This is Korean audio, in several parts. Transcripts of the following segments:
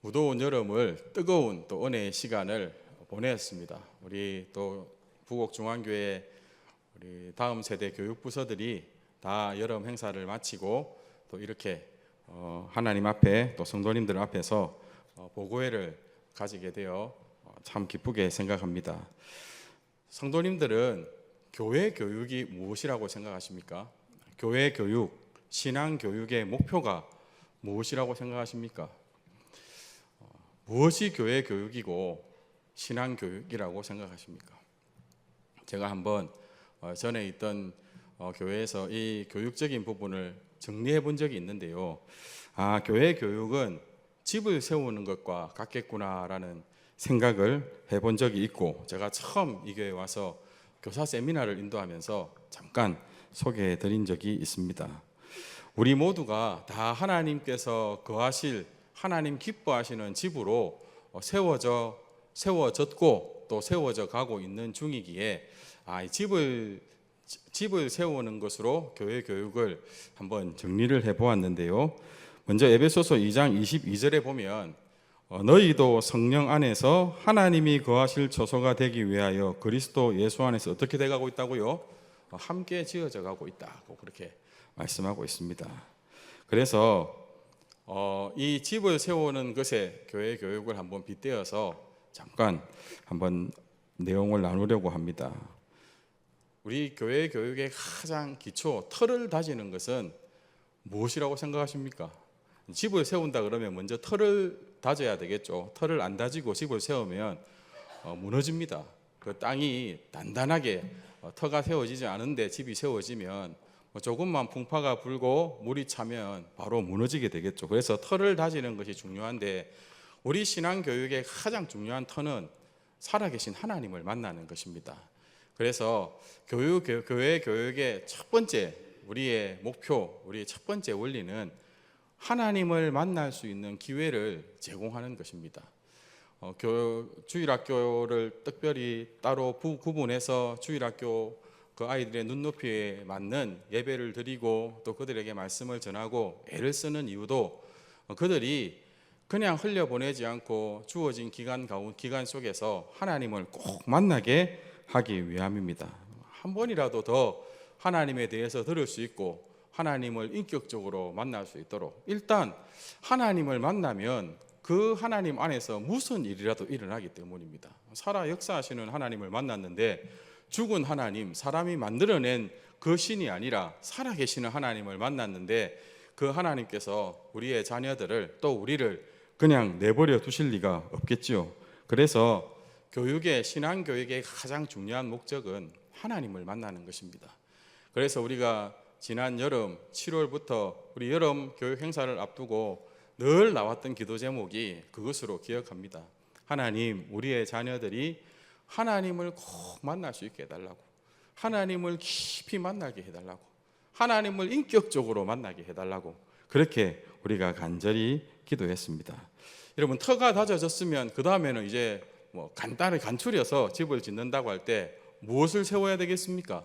무더운 여름을 뜨거운 또 은혜의 시간을 보냈습니다. 우리 또 부곡 중앙교회 우리 다음 세대 교육 부서들이 다 여름 행사를 마치고 또 이렇게 어, 하나님 앞에 또 성도님들 앞에서 어, 보고회를 가지게 되어 어, 참 기쁘게 생각합니다. 성도님들은 교회 교육이 무엇이라고 생각하십니까? 교회 교육, 신앙 교육의 목표가 무엇이라고 생각하십니까? 어, 무엇이 교회 교육이고 신앙 교육이라고 생각하십니까? 제가 한번 어, 전에 있던 어, 교회에서 이 교육적인 부분을 정리해 본 적이 있는데요. 아, 교회 교육은 집을 세우는 것과 같겠구나라는 생각을 해본 적이 있고 제가 처음 이 교회 와서 교사 세미나를 인도하면서 잠깐 소개해 드린 적이 있습니다. 우리 모두가 다 하나님께서 거하실 하나님 기뻐하시는 집으로 어, 세워져 세워졌고 또 세워져 가고 있는 중이기에 아, 이 집을 집을 세우는 것으로 교회 교육을 한번 정리를 해 보았는데요. 먼저 에베소서 2장 22절에 보면 어, 너희도 성령 안에서 하나님이 거하실 처소가 되기 위하여 그리스도 예수 안에서 어떻게 돼 가고 있다고요? 어, 함께 지어져 가고 있다고 그렇게 말씀하고 있습니다. 그래서 어, 이 집을 세우는 것에 교회 교육을 한번 빗대어서 잠깐 한번 내용을 나누려고 합니다. 우리 교회 교육의 가장 기초 틀을 다지는 것은 무엇이라고 생각하십니까? 집을 세운다 그러면 먼저 틀을 다져야 되겠죠. 틀을 안 다지고 집을 세우면 어, 무너집니다. 그 땅이 단단하게 어, 터가 세워지지 않은데 집이 세워지면 뭐 조금만 풍파가 불고 물이 차면 바로 무너지게 되겠죠. 그래서 틀을 다지는 것이 중요한데 우리 신앙 교육의 가장 중요한 터는 살아계신 하나님을 만나는 것입니다. 그래서 교육 교- 교회 교육의 첫 번째 우리의 목표, 우리의 첫 번째 원리는 하나님을 만날 수 있는 기회를 제공하는 것입니다. 어, 교, 주일학교를 특별히 따로 부, 구분해서 주일학교 그 아이들의 눈높이에 맞는 예배를 드리고 또 그들에게 말씀을 전하고 애를 쓰는 이유도 어, 그들이 그냥 흘려보내지 않고 주어진 기간 가운 기간 속에서 하나님을 꼭 만나게 하기 위함입니다. 한 번이라도 더 하나님에 대해서 들을 수 있고 하나님을 인격적으로 만날 수 있도록 일단 하나님을 만나면 그 하나님 안에서 무슨 일이라도 일어나기 때문입니다. 살아 역사하시는 하나님을 만났는데 죽은 하나님, 사람이 만들어낸 그 신이 아니라 살아계시는 하나님을 만났는데 그 하나님께서 우리의 자녀들을 또 우리를 그냥 내버려 두실 리가 없겠지요. 그래서 교육의 신앙 교육의 가장 중요한 목적은 하나님을 만나는 것입니다. 그래서 우리가 지난 여름 7월부터 우리 여름 교육 행사를 앞두고 늘 나왔던 기도 제목이 그것으로 기억합니다. 하나님, 우리의 자녀들이 하나님을 꼭 만날 수 있게 해달라고. 하나님을 깊이 만나게 해달라고. 하나님을 인격적으로 만나게 해달라고. 그렇게 우리가 간절히 기도했습니다. 여러분, 터가 다져졌으면 그 다음에는 이제 뭐 간단히 간추려서 집을 짓는다고 할 때 무엇을 세워야 되겠습니까?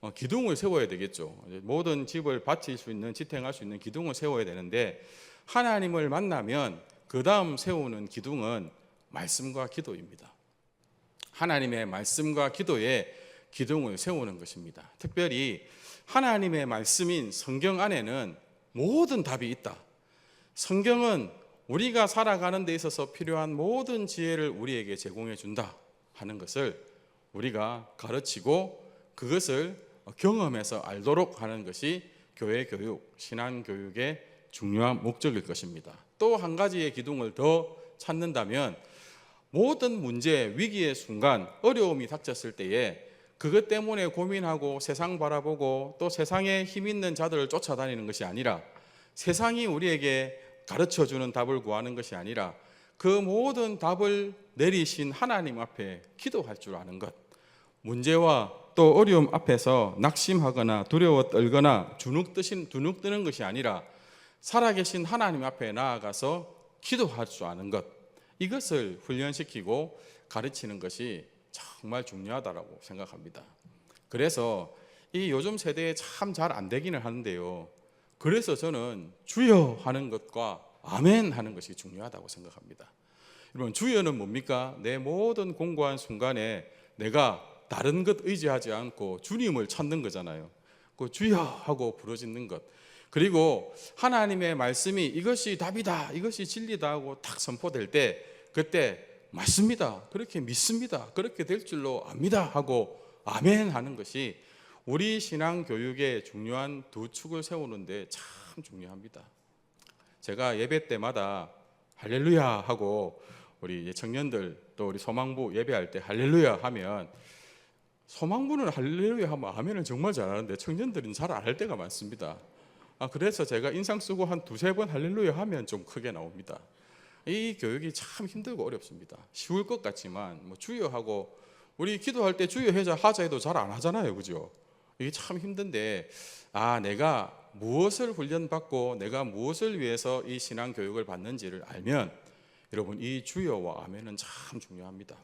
어, 기둥을 세워야 되겠죠. 모든 집을 바칠 수 있는 지탱할 수 있는 기둥을 세워야 되는데 하나님을 만나면 그 다음 세우는 기둥은 말씀과 기도입니다. 하나님의 말씀과 기도에 기둥을 세우는 것입니다. 특별히 하나님의 말씀인 성경 안에는 모든 답이 있다. 성경은 우리가 살아가는 데 있어서 필요한 모든 지혜를 우리에게 제공해 준다 하는 것을 우리가 가르치고 그것을 경험해서 알도록 하는 것이 교회 교육, 신앙 교육의 중요한 목적일 것입니다. 또 한 가지의 기둥을 더 찾는다면 모든 문제, 위기의 순간, 어려움이 닥쳤을 때에 그것 때문에 고민하고 세상 바라보고 또 세상에 힘 있는 자들을 쫓아다니는 것이 아니라 세상이 우리에게 가르쳐 주는 답을 구하는 것이 아니라 그 모든 답을 내리신 하나님 앞에 기도할 줄 아는 것. 문제와 또 어려움 앞에서 낙심하거나 두려워 떨거나 주눅 드신 두눅 드는 것이 아니라 살아계신 하나님 앞에 나아가서 기도할 줄 아는 것. 이것을 훈련시키고 가르치는 것이 정말 중요하다라고 생각합니다. 그래서 이 요즘 세대에 참 잘 안 되기는 하는데요. 그래서 저는 주여 하는 것과 아멘 하는 것이 중요하다고 생각합니다. 여러분 주여는 뭡니까? 내 모든 공고한 순간에 내가 다른 것 의지하지 않고 주님을 찾는 거잖아요. 그 주여 하고 부르짖는 것. 그리고 하나님의 말씀이 이것이 답이다, 이것이 진리다 하고 탁 선포될 때 그때 맞습니다. 그렇게 믿습니다. 그렇게 될 줄로 압니다 하고 아멘 하는 것이 우리 신앙 교육의 중요한 두 축을 세우는데 참 중요합니다. 제가 예배 때마다 할렐루야 하고 우리 청년들 또 우리 소망부 예배할 때 할렐루야 하면 소망부는 할렐루야 하면 아멘을 정말 잘하는데 청년들은 잘 안 할 때가 많습니다. 아 그래서 제가 인상 쓰고 한 두세 번 할렐루야 하면 좀 크게 나옵니다. 이 교육이 참 힘들고 어렵습니다. 쉬울 것 같지만 뭐 주여 하고 우리 기도할 때 주여 해자 하자 해도 잘 안 하잖아요. 그죠? 이게 참 힘든데 아 내가 무엇을 훈련받고 내가 무엇을 위해서 이 신앙 교육을 받는지를 알면 여러분 이 주여와 아멘은 참 중요합니다.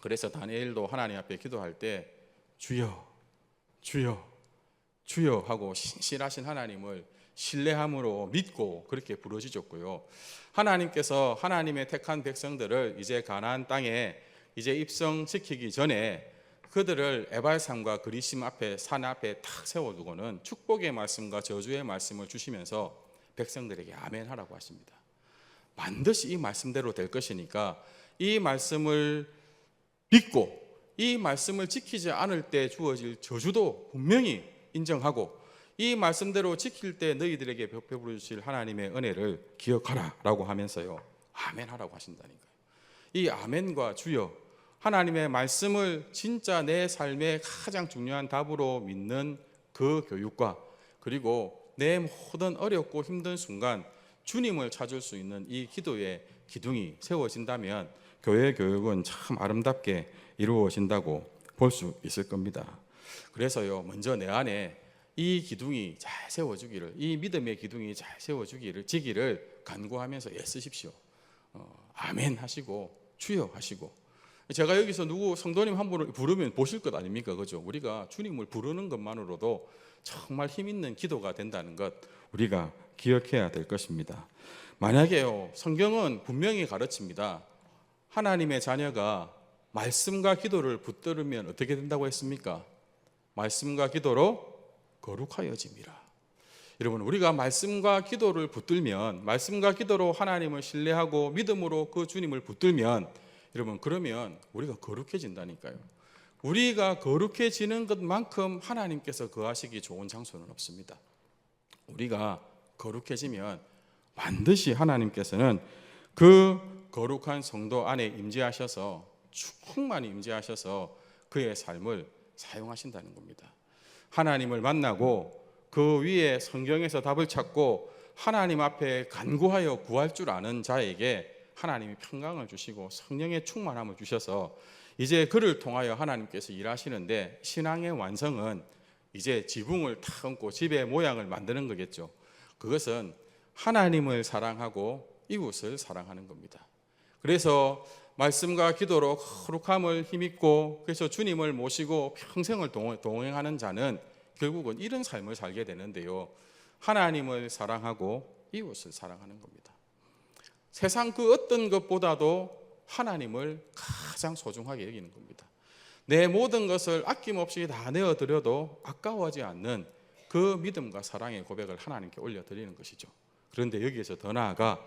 그래서 다니엘도 하나님 앞에 기도할 때 주여 주여 주여 하고 신실하신 하나님을 신뢰함으로 믿고 그렇게 부르짖었고요. 하나님께서 하나님의 택한 백성들을 이제 가나안 땅에 이제 입성시키기 전에 그들을 에발산과 그리심 앞에 산 앞에 탁 세워두고는 축복의 말씀과 저주의 말씀을 주시면서 백성들에게 아멘 하라고 하십니다. 반드시 이 말씀대로 될 것이니까 이 말씀을 믿고 이 말씀을 지키지 않을 때 주어질 저주도 분명히 인정하고 이 말씀대로 지킬 때 너희들에게 베풀어 주실 하나님의 은혜를 기억하라라고 하면서요. 아멘 하라고 하신다니까요. 이 아멘과 주여 하나님의 말씀을 진짜 내 삶의 가장 중요한 답으로 믿는 그 교육과 그리고 내 모든 어렵고 힘든 순간 주님을 찾을 수 있는 이 기도의 기둥이 세워진다면 교회 교육은 참 아름답게 이루어진다고 볼 수 있을 겁니다. 그래서요, 먼저 내 안에 이 기둥이 잘 세워주기를, 이 믿음의 기둥이 잘 세워주기를, 지기를 간구하면서 애쓰십시오. 어, 아멘 하시고, 주여 하시고. 제가 여기서 누구 성도님 한 분을 부르면 보실 것 아닙니까? 그죠? 우리가 주님을 부르는 것만으로도 정말 힘 있는 기도가 된다는 것 우리가 기억해야 될 것입니다. 만약에요, 성경은 분명히 가르칩니다. 하나님의 자녀가 말씀과 기도를 붙들으면 어떻게 된다고 했습니까? 말씀과 기도로 거룩하여짐이라. 여러분, 우리가 말씀과 기도를 붙들면, 말씀과 기도로 하나님을 신뢰하고 믿음으로 그 주님을 붙들면, 여러분, 그러면 우리가 거룩해진다니까요. 우리가 거룩해지는 것만큼 하나님께서 거하시기 좋은 장소는 없습니다. 우리가 거룩해지면 반드시 하나님께서는 그 거룩한 성도 안에 임재하셔서 충만히 임재하셔서 그의 삶을 사용하신다는 겁니다. 하나님을 만나고 그 위에 성경에서 답을 찾고 하나님 앞에 간구하여 구할 줄 아는 자에게 하나님이 평강을 주시고 성령의 충만함을 주셔서 이제 그를 통하여 하나님께서 일하시는데 신앙의 완성은 이제 지붕을 탁 얹고 집의 모양을 만드는 거겠죠. 그것은 하나님을 사랑하고 이웃을 사랑하는 겁니다. 그래서 말씀과 기도로 거룩함을 힘입고 그래서 주님을 모시고 평생을 동행하는 자는 결국은 이런 삶을 살게 되는데요. 하나님을 사랑하고 이웃을 사랑하는 겁니다. 세상 그 어떤 것보다도 하나님을 가장 소중하게 여기는 겁니다. 내 모든 것을 아낌없이 다 내어드려도 아까워하지 않는 그 믿음과 사랑의 고백을 하나님께 올려드리는 것이죠. 그런데 여기에서 더 나아가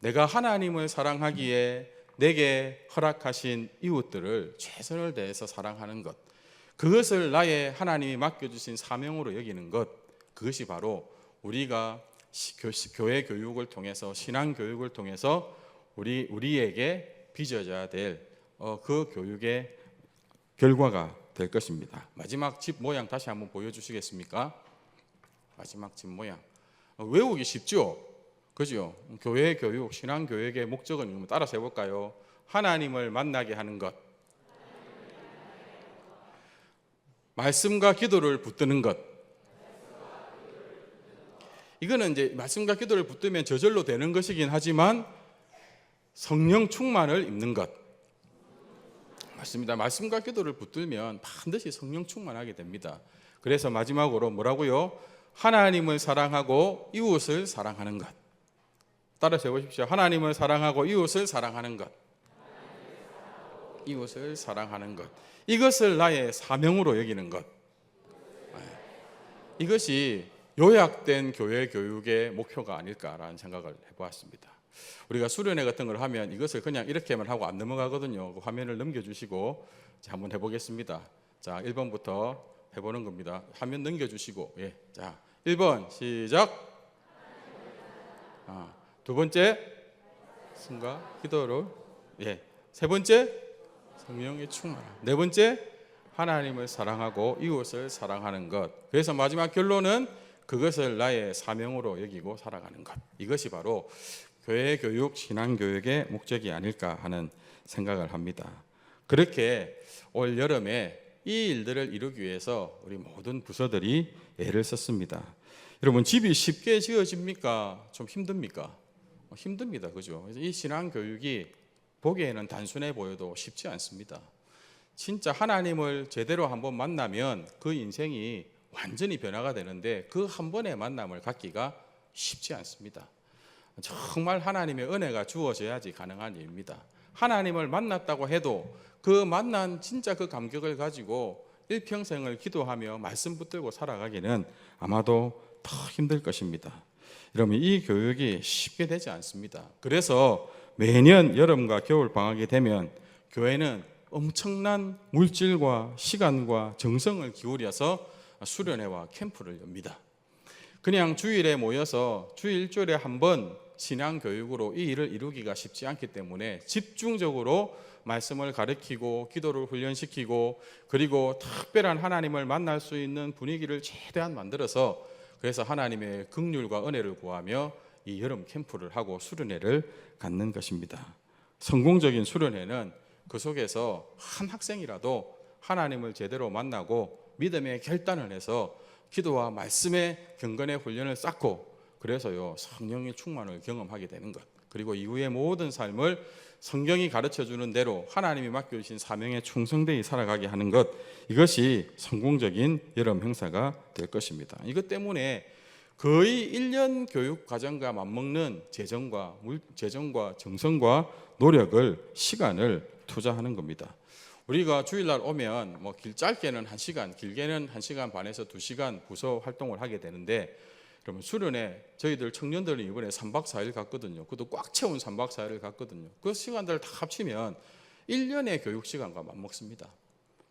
내가 하나님을 사랑하기에 내게 허락하신 이웃들을 최선을 다해서 사랑하는 것, 그것을 나의 하나님이 맡겨주신 사명으로 여기는 것, 그것이 바로 우리가 교회 교육을 통해서 신앙 교육을 통해서 우리 우리에게 빚어져야 될그 어, 교육의 결과가 될 것입니다. 마지막 집 모양 다시 한번 보여주시겠습니까? 마지막 집 모양 어, 외우기 쉽죠? 그죠? 교회 교육, 신앙 교육의 목적은 따라서 해볼까요? 하나님을 만나게 하는 것, 말씀과 기도를 붙드는 것. 이거는 이제 말씀과 기도를 붙들면 저절로 되는 것이긴 하지만 성령 충만을 입는 것. 맞습니다. 말씀과 기도를 붙들면 반드시 성령 충만하게 됩니다. 그래서 마지막으로 뭐라고요? 하나님을 사랑하고 이웃을 사랑하는 것. 따라서 해보십시오. 하나님을 사랑하고 이웃을 사랑하는 것. 이웃을 사랑하는 것. 이것을 나의 사명으로 여기는 것. 네. 이것이 요약된 교회 교육의 목표가 아닐까라는 생각을 해보았습니다. 우리가 수련회 같은 걸 하면 이것을 그냥 이렇게만 하고 안 넘어가거든요. 그 화면을 넘겨주시고 자, 한번 해보겠습니다. 자, 1번부터 해보는 겁니다. 화면 넘겨주시고, 예, 자, 1번 시작. 아, 두 번째 승과 기도로, 예, 세 번째 성령의 충만. 네 번째 하나님을 사랑하고 이웃을 사랑하는 것. 그래서 마지막 결론은 그것을 나의 사명으로 여기고 살아가는 것. 이것이 바로 교회 교육, 신앙 교육의 목적이 아닐까 하는 생각을 합니다. 그렇게 올 여름에 이 일들을 이루기 위해서 우리 모든 부서들이 애를 썼습니다. 여러분 집이 쉽게 지어집니까? 좀 힘듭니까? 어, 힘듭니다. 그죠? 이 신앙 교육이 보기에는 단순해 보여도 쉽지 않습니다. 진짜 하나님을 제대로 한번 만나면 그 인생이 완전히 변화가 되는데 그 한 번의 만남을 갖기가 쉽지 않습니다. 정말 하나님의 은혜가 주어져야지 가능한 일입니다. 하나님을 만났다고 해도 그 만난 진짜 그 감격을 가지고 일평생을 기도하며 말씀 붙들고 살아가기는 아마도 더 힘들 것입니다. 여러분 이 교육이 쉽게 되지 않습니다. 그래서 매년 여름과 겨울 방학이 되면 교회는 엄청난 물질과 시간과 정성을 기울여서 수련회와 캠프를 엽니다. 그냥 주일에 모여서 주 일 주일에 한 번 신앙 교육으로 이 일을 이루기가 쉽지 않기 때문에 집중적으로 말씀을 가르치고 기도를 훈련시키고 그리고 특별한 하나님을 만날 수 있는 분위기를 최대한 만들어서 그래서 하나님의 긍휼과 은혜를 구하며 이 여름 캠프를 하고 수련회를 갖는 것입니다. 성공적인 수련회는 그 속에서 한 학생이라도 하나님을 제대로 만나고 믿음의 결단을 해서 기도와 말씀의 경건의 훈련을 쌓고 그래서요 성령의 충만을 경험하게 되는 것 그리고 이후의 모든 삶을 성경이 가르쳐 주는 대로 하나님이 맡겨주신 사명에 충성되이 살아가게 하는 것 이것이 성공적인 여름 행사가 될 것입니다. 이것 때문에 거의 1년 교육 과정과 맞먹는 재정과 물, 재정과 정성과 노력을 시간을 투자하는 겁니다. 우리가 주일날 오면 뭐 길 짧게는 1시간, 길게는 1시간 반에서 2시간 부서 활동을 하게 되는데 그러면 수련회 저희들 청년들은 이번에 3박 4일 갔거든요. 그것도 꽉 채운 3박 4일을 갔거든요. 그 시간들 다 합치면 1년의 교육 시간과 맞먹습니다.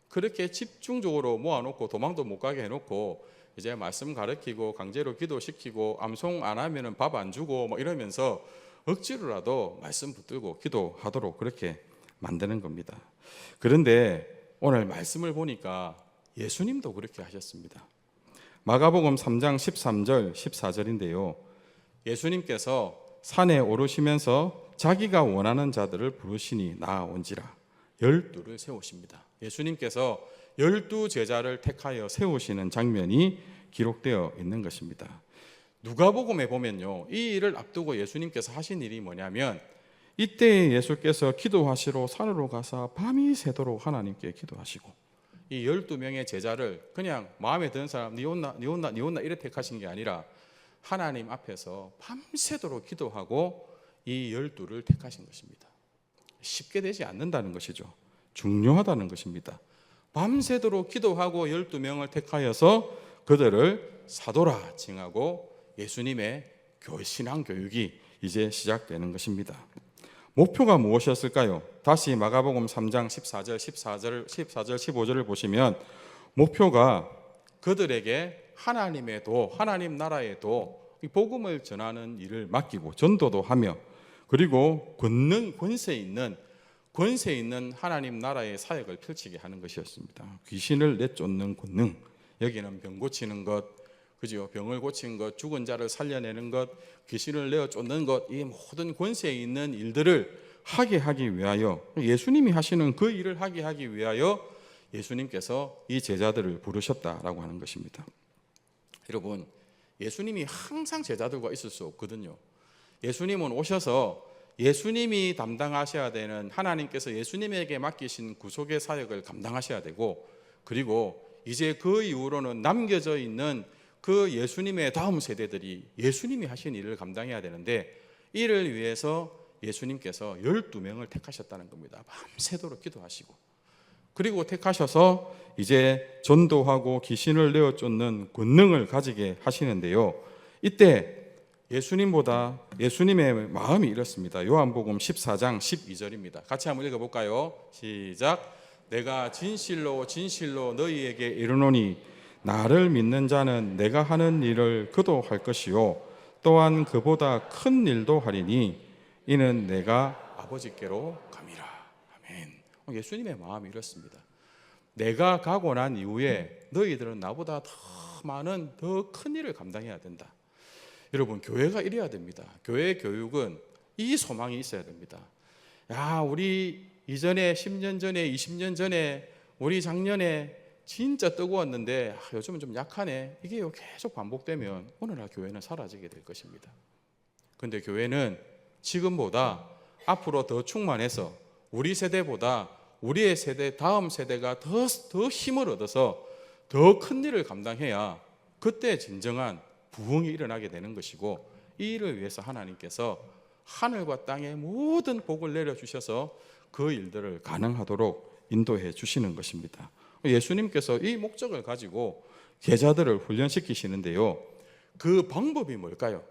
그렇게 집중적으로 모아놓고 도망도 못 가게 해놓고 이제 말씀 가르치고 강제로 기도시키고 암송 안 하면은 밥 안 주고 뭐 이러면서 억지로라도 말씀 붙들고 기도하도록 그렇게 만드는 겁니다. 그런데 오늘 말씀을 보니까 예수님도 그렇게 하셨습니다. 마가복음 3장 13절 14절인데요. 예수님께서 산에 오르시면서 자기가 원하는 자들을 부르시니 나아온지라 열두를 세우십니다. 예수님께서 열두 제자를 택하여 세우시는 장면이 기록되어 있는 것입니다. 누가복음에 보면요. 이 일을 앞두고 예수님께서 하신 일이 뭐냐면 이때 예수께서 기도하시러 산으로 가사 밤이 새도록 하나님께 기도하시고 이 12명의 제자를 그냥 마음에 드는 사람 니 온나 니 온나 니 온나 이래 택하신 게 아니라 하나님 앞에서 밤새도록 기도하고 이 열두를 택하신 것입니다. 쉽게 되지 않는다는 것이죠. 중요하다는 것입니다. 밤새도록 기도하고 12명을 택하여서 그들을 사도라 칭하고 예수님의 교 신앙 교육이 이제 시작되는 것입니다. 목표가 무엇이었을까요? 다시 마가복음 3장 14절, 14절, 14절, 15절을 보시면 목표가 그들에게 하나님의 도, 하나님 나라의 도, 복음을 전하는 일을 맡기고 전도도 하며 그리고 권능 권세 있는 권세 있는 하나님 나라의 사역을 펼치게 하는 것이었습니다. 귀신을 내쫓는 권능, 여기는 병 고치는 것, 그죠? 병을 고친 것, 죽은 자를 살려내는 것, 귀신을 내어 쫓는 것, 이 모든 권세에 있는 일들을 하게 하기 위하여 예수님이 하시는 그 일을 하게 하기 위하여 예수님께서 이 제자들을 부르셨다라고 하는 것입니다. 여러분, 예수님이 항상 제자들과 있을 수 없거든요. 예수님은 오셔서 예수님이 담당하셔야 되는 하나님께서 예수님에게 맡기신 구속의 사역을 감당하셔야 되고 그리고 이제 그 이후로는 남겨져 있는 그 예수님의 다음 세대들이 예수님이 하신 일을 감당해야 되는데 이를 위해서 예수님께서 12명을 택하셨다는 겁니다. 밤새도록 기도하시고 그리고 택하셔서 이제 전도하고 귀신을 내어 쫓는 권능을 가지게 하시는데요. 이때 예수님보다 예수님의 마음이 이렇습니다. 요한복음 14장 12절입니다. 같이 한번 읽어 볼까요? 시작. 내가 진실로 진실로 너희에게 이르노니 나를 믿는 자는 내가 하는 일을 그도 할 것이요 또한 그보다 큰 일도 하리니 이는 내가 아버지께로 감이라. 아멘. 예수님의 마음이 이렇습니다. 내가 가고 난 이후에 너희들은 나보다 더 많은 더 큰 일을 감당해야 된다. 여러분 교회가 이래야 됩니다. 교회 교육은 이 소망이 있어야 됩니다. 야, 우리 이전에 10년 전에 20년 전에 우리 작년에 진짜 뜨거웠는데 아, 요즘은 좀 약하네. 이게 계속 반복되면 오늘날 교회는 사라지게 될 것입니다. 근데 교회는 지금보다 앞으로 더 충만해서 우리 세대보다 우리의 세대 다음 세대가 더, 더 힘을 얻어서 더 큰 일을 감당해야 그때 진정한 부흥이 일어나게 되는 것이고 이 일을 위해서 하나님께서 하늘과 땅의 모든 복을 내려 주셔서 그 일들을 가능하도록 인도해 주시는 것입니다. 예수님께서 이 목적을 가지고 제자들을 훈련시키시는데요. 그 방법이 뭘까요?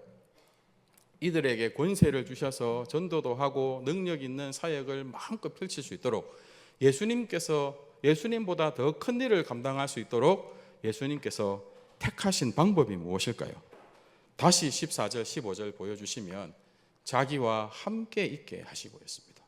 이들에게 권세를 주셔서 전도도 하고 능력 있는 사역을 마음껏 펼칠 수 있도록 예수님께서 예수님보다 더 큰 일을 감당할 수 있도록 예수님께서 택하신 방법이 무엇일까요? 다시 14절, 15절 보여주시면 자기와 함께 있게 하시고 있습니다.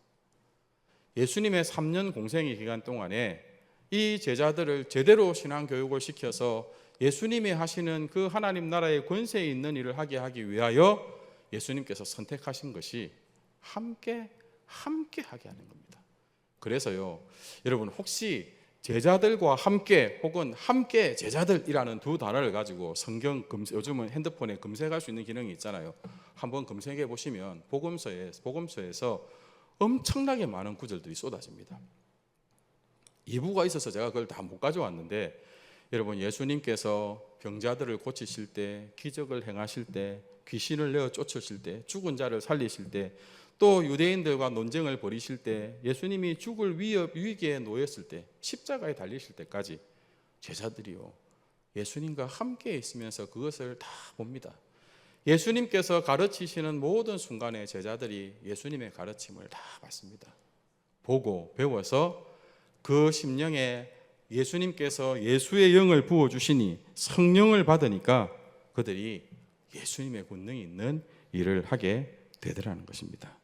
예수님의 3년 공생의 기간 동안에 이 제자들을 제대로 신앙 교육을 시켜서 예수님이 하시는 그 하나님 나라의 권세 있는 일을 하게 하기 위하여 예수님께서 선택하신 것이 함께 함께 하게 하는 겁니다. 그래서요, 여러분 혹시 제자들과 함께 혹은 함께 제자들이라는 두 단어를 가지고 성경 검색 요즘은 핸드폰에 검색할 수 있는 기능이 있잖아요. 한번 검색해 보시면 복음서에 복음서에서 엄청나게 많은 구절들이 쏟아집니다. 이부가 있어서 제가 그걸 다 못 가져왔는데 여러분 예수님께서 병자들을 고치실 때 기적을 행하실 때 귀신을 내어 쫓으실 때 죽은 자를 살리실 때 또 유대인들과 논쟁을 벌이실 때 예수님이 죽을 위협 위기에 놓였을 때 십자가에 달리실 때까지 제자들이요 예수님과 함께 있으면서 그것을 다 봅니다. 예수님께서 가르치시는 모든 순간에 제자들이 예수님의 가르침을 다 받습니다. 보고 배워서 그 심령에 예수님께서 예수의 영을 부어 주시니 성령을 받으니까 그들이 예수님의 권능이 있는 일을 하게 되더라는 것입니다.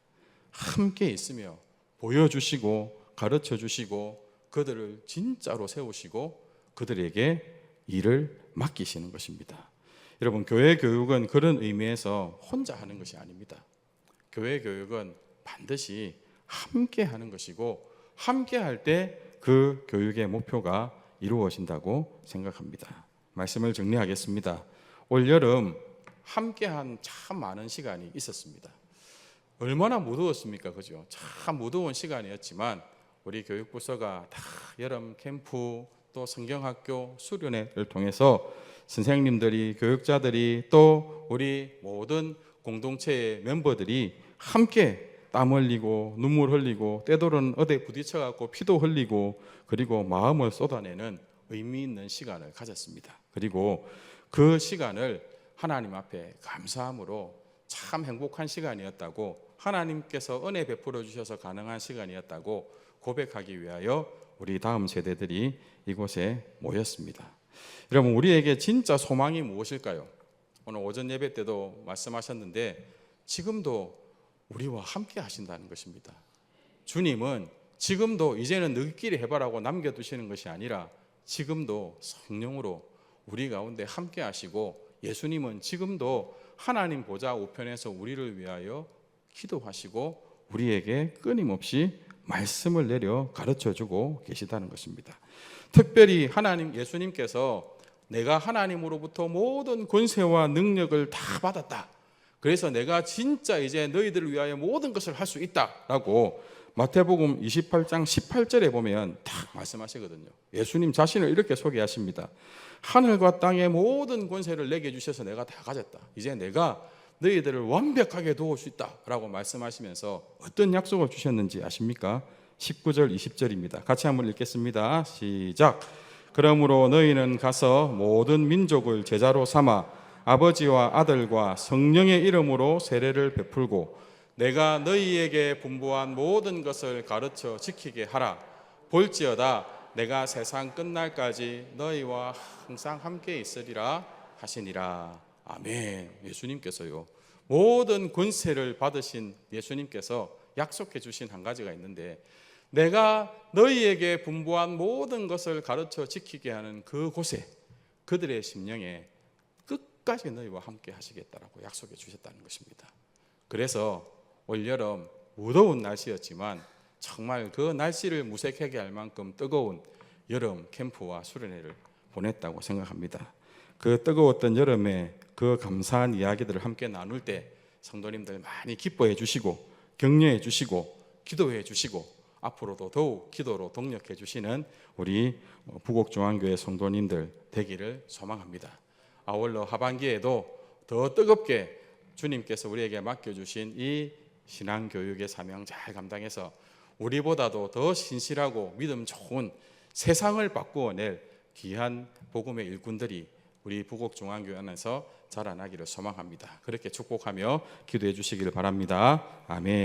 함께 있으며 보여 주시고 가르쳐 주시고 그들을 진짜로 세우시고 그들에게 일을 맡기시는 것입니다. 여러분, 교회 교육은 그런 의미에서 혼자 하는 것이 아닙니다. 교회 교육은 반드시 함께 하는 것이고 함께 할 때 그 교육의 목표가 이루어진다고 생각합니다. 말씀을 정리하겠습니다. 올 여름 함께 한 참 많은 시간이 있었습니다. 얼마나 무더웠습니까? 그죠? 참 무더운 시간이었지만 우리 교육부서가 다 여름 캠프 또 성경학교 수련회를 통해서 선생님들이 교육자들이 또 우리 모든 공동체의 멤버들이 함께 땀 흘리고 눈물 흘리고 때로는 어디 부딪혀 갖고 피도 흘리고 그리고 마음을 쏟아내는 의미 있는 시간을 가졌습니다. 그리고 그 시간을 하나님 앞에 감사함으로 참 행복한 시간이었다고 하나님께서 은혜 베풀어 주셔서 가능한 시간이었다고 고백하기 위하여 우리 다음 세대들이 이곳에 모였습니다. 여러분 우리에게 진짜 소망이 무엇일까요? 오늘 오전 예배 때도 말씀하셨는데 지금도 우리와 함께 하신다는 것입니다. 주님은 지금도 이제는 너희끼리 해봐라고 남겨두시는 것이 아니라 지금도 성령으로 우리 가운데 함께 하시고 예수님은 지금도 하나님 보좌 우편에서 우리를 위하여 기도하시고 우리에게 끊임없이 말씀을 내려 가르쳐 주고 계시다는 것입니다. 특별히 하나님 예수님께서 내가 하나님으로부터 모든 권세와 능력을 다 받았다. 그래서 내가 진짜 이제 너희들을 위하여 모든 것을 할 수 있다라고 마태복음 28장 18절에 보면 딱 말씀하시거든요. 예수님 자신을 이렇게 소개하십니다. 하늘과 땅의 모든 권세를 내게 주셔서 내가 다 가졌다. 이제 내가 너희들을 완벽하게 도울 수 있다라고 말씀하시면서 어떤 약속을 주셨는지 아십니까? 19절 20절입니다. 같이 한번 읽겠습니다. 시작. 그러므로 너희는 가서 모든 민족을 제자로 삼아 아버지와 아들과 성령의 이름으로 세례를 베풀고 내가 너희에게 분부한 모든 것을 가르쳐 지키게 하라. 볼지어다 내가 세상 끝날까지 너희와 항상 함께 있으리라 하시니라. 아멘. 예수님께서요. 모든 권세를 받으신 예수님께서 약속해 주신 한 가지가 있는데 내가 너희에게 분부한 모든 것을 가르쳐 지키게 하는 그곳에 그들의 심령에 끝까지 너희와 함께 하시겠다라고 약속해 주셨다는 것입니다. 그래서 올여름 무더운 날씨였지만 정말 그 날씨를 무색하게 할 만큼 뜨거운 여름 캠프와 수련회를 보냈다고 생각합니다. 그 뜨거웠던 여름에 그 감사한 이야기들을 함께 나눌 때 성도님들 많이 기뻐해 주시고 격려해 주시고 기도해 주시고 앞으로도 더욱 기도로 동력해 주시는 우리 부곡중앙교회 성도님들 되기를 소망합니다. 아울러 하반기에도 더 뜨겁게 주님께서 우리에게 맡겨주신 이 신앙 교육의 사명 잘 감당해서 우리보다도 더 신실하고 믿음 좋은 세상을 바꾸어 낼 귀한 복음의 일꾼들이 우리 부곡 중앙교회 안에서 자라나기를 소망합니다. 그렇게 축복하며 기도해 주시기를 바랍니다. 아멘.